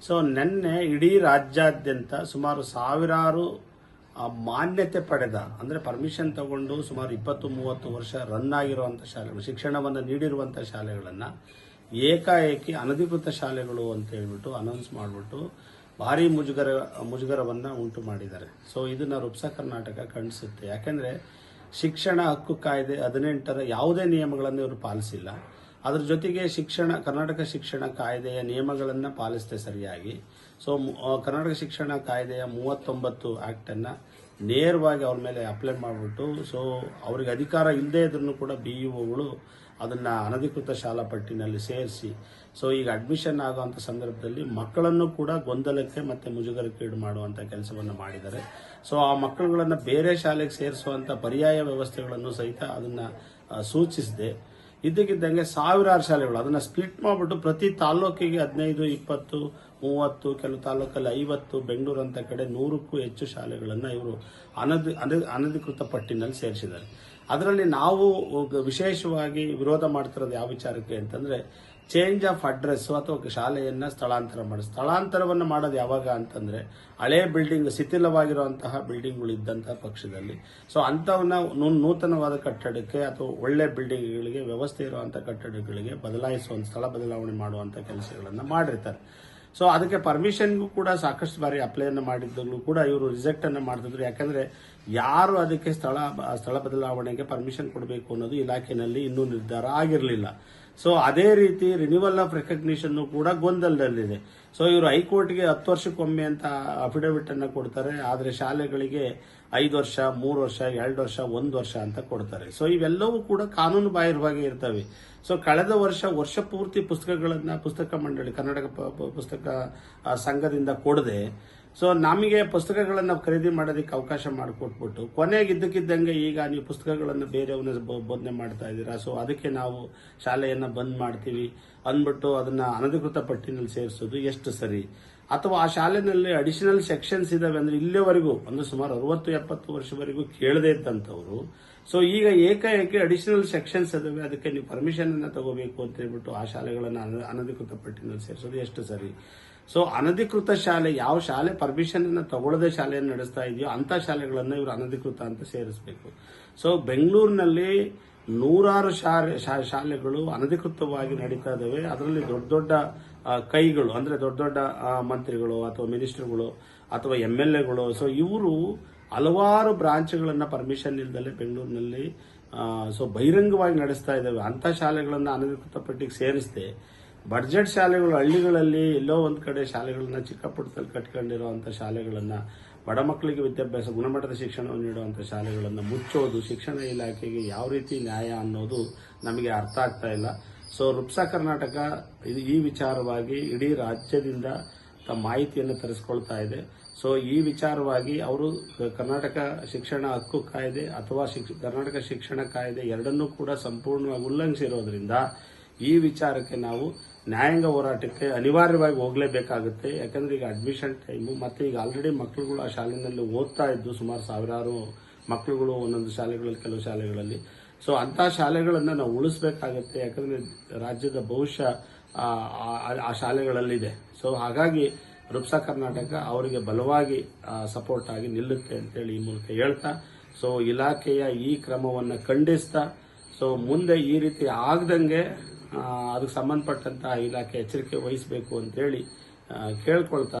So ನಿನ್ನೆ ಇಡೀ ರಾಜ್ಯಾದ್ಯಂತ ಸುಮಾರು ಸಾವಿರಾರು ಮಾನ್ಯತೆ ಪಡೆದ ಅಂದರೆ ಪರ್ಮಿಷನ್ ತಗೊಂಡು ಸುಮಾರು ಇಪ್ಪತ್ತು ಮೂವತ್ತು ವರ್ಷ ರನ್ ಆಗಿರುವಂಥ ಶಾಲೆಗಳು ಶಿಕ್ಷಣವನ್ನು ನೀಡಿರುವಂಥ ಶಾಲೆಗಳನ್ನು ಏಕಾಏಕಿ ಅನಧಿಕೃತ ಶಾಲೆಗಳು ಅಂತ ಹೇಳ್ಬಿಟ್ಟು ಅನೌನ್ಸ್ ಮಾಡಿಬಿಟ್ಟು ಭಾರಿ ಮುಜುಗರ ಮುಜುಗರವನ್ನು ಉಂಟು ಮಾಡಿದ್ದಾರೆ ಸೊ ಇದನ್ನು ರುಪ್ಸ ಕರ್ನಾಟಕ ಖಂಡಿಸುತ್ತೆ ಯಾಕೆಂದರೆ ಶಿಕ್ಷಣ ಹಕ್ಕು ಕಾಯ್ದೆ ಹದಿನೆಂಟರ ಯಾವುದೇ ನಿಯಮಗಳನ್ನು ಇವರು ಪಾಲಿಸಿಲ್ಲ ಅದ್ರ ಜೊತೆಗೆ ಶಿಕ್ಷಣ, ಕರ್ನಾಟಕ ಶಿಕ್ಷಣ ಕಾಯ್ದೆಯ ನಿಯಮಗಳನ್ನು ಪಾಲಿಸಿದೆ ಸರಿಯಾಗಿ. ಸೊ ಕರ್ನಾಟಕ ಶಿಕ್ಷಣ ಕಾಯ್ದೆಯ ಮೂವತ್ತೊಂಬತ್ತು ಆ್ಯಕ್ಟನ್ನು ನೇರವಾಗಿ ಅವ್ರ ಮೇಲೆ ಅಪ್ಲೈ ಮಾಡಿಬಿಟ್ಟು ಸೊ ಅವರಿಗೆ ಅಧಿಕಾರ ಇಲ್ಲದೇ ಇದ್ರೂ ಕೂಡ ಬಿ ಇ ಒಗಳು ಅದನ್ನು ಅನಧಿಕೃತ ಶಾಲಾ ಪಟ್ಟಿನಲ್ಲಿ ಸೇರಿಸಿ ಸೊ ಈಗ ಅಡ್ಮಿಷನ್ ಆಗುವಂಥ ಸಂದರ್ಭದಲ್ಲಿ ಮಕ್ಕಳನ್ನು ಕೂಡ ಗೊಂದಲಕ್ಕೆ ಮತ್ತು ಮುಜುಗರಕ್ಕೀಡು ಮಾಡುವಂಥ ಕೆಲಸವನ್ನು ಮಾಡಿದ್ದಾರೆ. ಸೊ ಆ ಮಕ್ಕಳುಗಳನ್ನು ಬೇರೆ ಶಾಲೆಗೆ ಸೇರಿಸುವಂಥ ಪರ್ಯಾಯ ವ್ಯವಸ್ಥೆಗಳನ್ನು ಸಹಿತ ಅದನ್ನು ಸೂಚಿಸಿದೆ. ಇದ್ದಕ್ಕಿದ್ದಂಗೆ ಸಾವಿರಾರು ಶಾಲೆಗಳು. ಅದನ್ನು ಸ್ಪ್ಲಿಟ್ ಮಾಡಿಬಿಟ್ಟು ಪ್ರತಿ ತಾಲ್ಲೂಕಿಗೆ ಹದಿನೈದು, ಇಪ್ಪತ್ತು, ಮೂವತ್ತು, ಕೆಲವು ತಾಲೂಕಲ್ಲಿ ಐವತ್ತು, ಬೆಂಗಳೂರು ಅಂತ ಕಡೆ ನೂರಕ್ಕೂ ಹೆಚ್ಚು ಶಾಲೆಗಳನ್ನು ಇವರು ಅನಧಿ ಅನ- ಅನಧಿಕೃತ ಪಟ್ಟಿನಲ್ಲಿ ಸೇರಿಸಿದ್ದಾರೆ. ಅದರಲ್ಲಿ ನಾವು ವಿಶೇಷವಾಗಿ ವಿರೋಧ ಮಾಡ್ತಿರೋದು ಯಾವ ವಿಚಾರಕ್ಕೆ ಅಂತಂದ್ರೆ ಚೇಂಜ್ ಆಫ್ ಅಡ್ರೆಸ್ ಅಥವಾ ಶಾಲೆಯನ್ನ ಸ್ಥಳಾಂತರ ಮಾಡಿ. ಸ್ಥಳಾಂತರವನ್ನು ಮಾಡೋದು ಯಾವಾಗ ಅಂತಂದ್ರೆ, ಹಳೆ ಬಿಲ್ಡಿಂಗ್ ಶಿಥಿಲವಾಗಿರುವಂತಹ ಬಿಲ್ಡಿಂಗ್ಗಳು ಇದ್ದಂತಹ ಪಕ್ಷದಲ್ಲಿ. ಸೊ ಅಂತವನ್ನ ನೂತನವಾದ ಕಟ್ಟಡಕ್ಕೆ ಅಥವಾ ಒಳ್ಳೆ ಬಿಲ್ಡಿಂಗ್ಗಳಿಗೆ ವ್ಯವಸ್ಥೆ ಇರುವಂಥ ಕಟ್ಟಡಗಳಿಗೆ ಬದಲಾಯಿಸುವಂಥ ಸ್ಥಳ ಬದಲಾವಣೆ ಮಾಡುವಂಥ ಕೆಲಸಗಳನ್ನು ಮಾಡಿರ್ತಾರೆ. ಸೊ ಅದಕ್ಕೆ ಪರ್ಮಿಷನ್ಗೂ ಕೂಡ ಸಾಕಷ್ಟು ಬಾರಿ ಅಪ್ಲೈಯನ್ನು ಮಾಡಿದ್ದಾಗಲೂ ಕೂಡ ಇವರು ರಿಜೆಕ್ಟ್ ಅನ್ನು ಮಾಡ್ತಿದ್ರು. ಯಾಕಂದ್ರೆ ಯಾರು ಅದಕ್ಕೆ ಸ್ಥಳ ಸ್ಥಳ ಬದಲಾವಣೆಗೆ ಪರ್ಮಿಷನ್ ಕೊಡಬೇಕು ಅನ್ನೋದು ಇಲಾಖೆಯಲ್ಲಿ ಇನ್ನೂ ನಿರ್ಧಾರ ಆಗಿರಲಿಲ್ಲ. ಸೊ ಅದೇ ರೀತಿ ರಿನ್ಯೂವಲ್ ಆಫ್ ರೆಕಗ್ನಿಷನ್ ಕೂಡ ಗೊಂದಲದಲ್ಲಿದೆ. ಸೊ ಇವರು ಹೈಕೋರ್ಟ್ಗೆ ಹತ್ತು ವರ್ಷಕ್ಕೊಮ್ಮೆ ಅಂತ ಅಫಿಡವಿಟ್ ಅನ್ನು ಕೊಡ್ತಾರೆ. ಆದರೆ ಶಾಲೆಗಳಿಗೆ ಐದು ವರ್ಷ, ಮೂರು ವರ್ಷ, ಎರಡು ವರ್ಷ, ಒಂದು ವರ್ಷ ಅಂತ ಕೊಡ್ತಾರೆ. ಸೊ ಇವೆಲ್ಲವೂ ಕೂಡ ಕಾನೂನು ಬಾಹಿರವಾಗಿ ಇರ್ತವೆ. ಸೊ ಕಳೆದ ವರ್ಷ ವರ್ಷ ಪೂರ್ತಿ ಪುಸ್ತಕಗಳನ್ನು ಪುಸ್ತಕ ಮಂಡಳಿ ಕರ್ನಾಟಕ ಪುಸ್ತಕ ಸಂಘದಿಂದ ಕೊಡದೆ ಸೊ ನಮಗೆ ಪುಸ್ತಕಗಳನ್ನು ಖರೀದಿ ಮಾಡೋದಕ್ಕೆ ಅವಕಾಶ ಮಾಡಿಕೊಟ್ಬಿಟ್ಟು ಕೊನೆಗೆ ಇದ್ದಕ್ಕಿದ್ದಂಗೆ ಈಗ ನೀವು ಪುಸ್ತಕಗಳನ್ನು ಬೇರೆಯವನ್ನ ಬೋಧನೆ ಮಾಡ್ತಾ ಇದ್ದೀರಾ? ಸೊ ಅದಕ್ಕೆ ನಾವು ಶಾಲೆಯನ್ನು ಬಂದ್ ಮಾಡ್ತೀವಿ ಅಂದ್ಬಿಟ್ಟು ಅದನ್ನ ಅನಧಿಕೃತ ಪಟ್ಟಿನಲ್ಲಿ ಸೇರಿಸೋದು ಎಷ್ಟು ಸರಿ? ಅಥವಾ ಆ ಶಾಲೆನಲ್ಲಿ ಅಡಿಷನಲ್ ಸೆಕ್ಷನ್ಸ್ ಇದಾವೆ ಅಂದ್ರೆ ಇಲ್ಲಿವರೆಗೂ ಒಂದು ಸುಮಾರು ಅರವತ್ತು, ಎಪ್ಪತ್ತು ವರ್ಷವರೆಗೂ ಕೇಳದೇ ಇದ್ದಂಥವ್ರು. ಸೊ ಈಗ ಏಕಾಏಕಿ ಅಡಿಷನಲ್ ಸೆಕ್ಷನ್ಸ್ ಇದಾವೆ, ಅದಕ್ಕೆ ನೀವು ಪರ್ಮಿಷನ್ ಅನ್ನ ತಗೋಬೇಕು ಅಂತ ಹೇಳ್ಬಿಟ್ಟು ಆ ಶಾಲೆಗಳನ್ನು ಅನಧಿಕೃತ ಪಟ್ಟಿನಲ್ಲಿ ಸೇರಿಸೋದು ಎಷ್ಟು ಸರಿ? ಸೊ ಅನಧಿಕೃತ ಶಾಲೆ ಯಾವ ಶಾಲೆ ಪರ್ಮಿಷನ್ ಅನ್ನ ತಗೊಳ್ಳದೆ ಶಾಲೆಯನ್ನು ನಡೆಸ್ತಾ ಇದೆಯೋ ಅಂತ ಶಾಲೆಗಳನ್ನು ಇವರು ಅನಧಿಕೃತ ಅಂತ ಸೇರಿಸಬೇಕು. ಸೊ ಬೆಂಗಳೂರಿನಲ್ಲಿ ನೂರಾರು ಶಾಲೆ ಶಾಲೆಗಳು ಅನಧಿಕೃತವಾಗಿ ನಡೀತಾ ಇದಾವೆ. ಅದರಲ್ಲಿ ದೊಡ್ಡ ದೊಡ್ಡ ಕೈಗಳು ಅಂದ್ರೆ ದೊಡ್ಡ ದೊಡ್ಡ ಮಂತ್ರಿಗಳು ಅಥವಾ ಮಿನಿಸ್ಟರ್ಗಳು ಅಥವಾ ಎಂ ಎಲ್ ಎಗಳು ಸೊ ಇವರು ಹಲವಾರು ಬ್ರಾಂಚ್ಗಳನ್ನ ಪರ್ಮಿಷನ್ ಇಲ್ದಲೆ ಬೆಂಗಳೂರಿನಲ್ಲಿ ಸೊ ಬಹಿರಂಗವಾಗಿ ನಡೆಸ್ತಾ ಇದ್ದಾವೆ ಅಂತ ಶಾಲೆಗಳನ್ನ ಅನಧಿಕೃತ ಪಟ್ಟಿಗೆ ಸೇರಿಸದೆ ಬಡ್ಜೆಟ್ ಶಾಲೆಗಳು, ಹಳ್ಳಿಗಳಲ್ಲಿ ಎಲ್ಲೋ ಒಂದು ಕಡೆ ಶಾಲೆಗಳನ್ನ ಚಿಕ್ಕ ಪುಟ್ಟದಲ್ಲಿ ಶಾಲೆಗಳನ್ನ ಬಡ ಮಕ್ಕಳಿಗೆ ವಿದ್ಯಾಭ್ಯಾಸ, ಗುಣಮಟ್ಟದ ಶಿಕ್ಷಣವನ್ನು ನೀಡುವಂತ ಶಾಲೆಗಳನ್ನ ಮುಚ್ಚೋದು, ಶಿಕ್ಷಣ ಇಲಾಖೆಗೆ ಯಾವ ರೀತಿ ನ್ಯಾಯ ಅನ್ನೋದು ನಮಗೆ ಅರ್ಥ ಆಗ್ತಾ ಇಲ್ಲ. ಸೊ ರುಪ್ಸಾ ಕರ್ನಾಟಕ ಇದು ಈ ವಿಚಾರವಾಗಿ ಇಡೀ ರಾಜ್ಯದಿಂದ ತಮ್ಮ ಮಾಹಿತಿಯನ್ನು ತರಿಸ್ಕೊಳ್ತಾ ಇದೆ. ಸೊ ಈ ವಿಚಾರವಾಗಿ ಅವರು ಕರ್ನಾಟಕ ಶಿಕ್ಷಣ ಹಕ್ಕು ಕಾಯ್ದೆ ಅಥವಾ ಕರ್ನಾಟಕ ಶಿಕ್ಷಣ ಕಾಯ್ದೆ ಎರಡನ್ನೂ ಕೂಡ ಸಂಪೂರ್ಣವಾಗಿ ಉಲ್ಲಂಘಿಸಿರೋದ್ರಿಂದ ಈ ವಿಚಾರಕ್ಕೆ ನಾವು ನ್ಯಾಯಾಂಗ ಹೋರಾಟಕ್ಕೆ ಅನಿವಾರ್ಯವಾಗಿ ಹೋಗಲೇಬೇಕಾಗುತ್ತೆ. ಯಾಕಂದ್ರೆ ಈಗ ಅಡ್ಮಿಷನ್ ಟೈಮು ಮತ್ತೆ ಈಗ ಆಲ್ರೆಡಿ ಮಕ್ಕಳುಗಳು ಆ ಶಾಲೆಯಲ್ಲಿ ಓದ್ತಾ ಇದ್ದು ಸುಮಾರು ಸಾವಿರಾರು ಮಕ್ಕಳುಗಳು ಒಂದೊಂದು ಶಾಲೆಗಳಲ್ಲಿ ಕೆಲವು ಶಾಲೆಗಳಲ್ಲಿ. ಸೊ ಅಂತ ಶಾಲೆಗಳನ್ನು ನಾವು ಉಳಿಸ್ಬೇಕಾಗತ್ತೆ. ಯಾಕಂದ್ರೆ ರಾಜ್ಯದ ಭವಿಷ್ಯ ಆ, ಶಾಲೆಗಳಲ್ಲಿದೆ. ಸೊ ಹಾಗಾಗಿ ರುಪ್ಸಾ ಕರ್ನಾಟಕ ಅವರಿಗೆ ಬಲವಾಗಿ ಸಪೋರ್ಟ್ ಆಗಿ ನಿಲ್ಲುತ್ತೆ ಅಂತೇಳಿ ಈ ಮೂಲಕ ಹೇಳ್ತಾ ಸೊ ಇಲಾಖೆಯ ಈ ಕ್ರಮವನ್ನು ಖಂಡಿಸ್ತಾ ಸೊ ಮುಂದೆ ಈ ರೀತಿ ಆಗದಂಗೆ ಅದಕ್ಕೆ ಸಂಬಂಧಪಟ್ಟಂತಹ ಇಲಾಖೆ ಎಚ್ಚರಿಕೆ ವಹಿಸಬೇಕು ಅಂತೇಳಿ ಕೇಳ್ಕೊಳ್ತಾ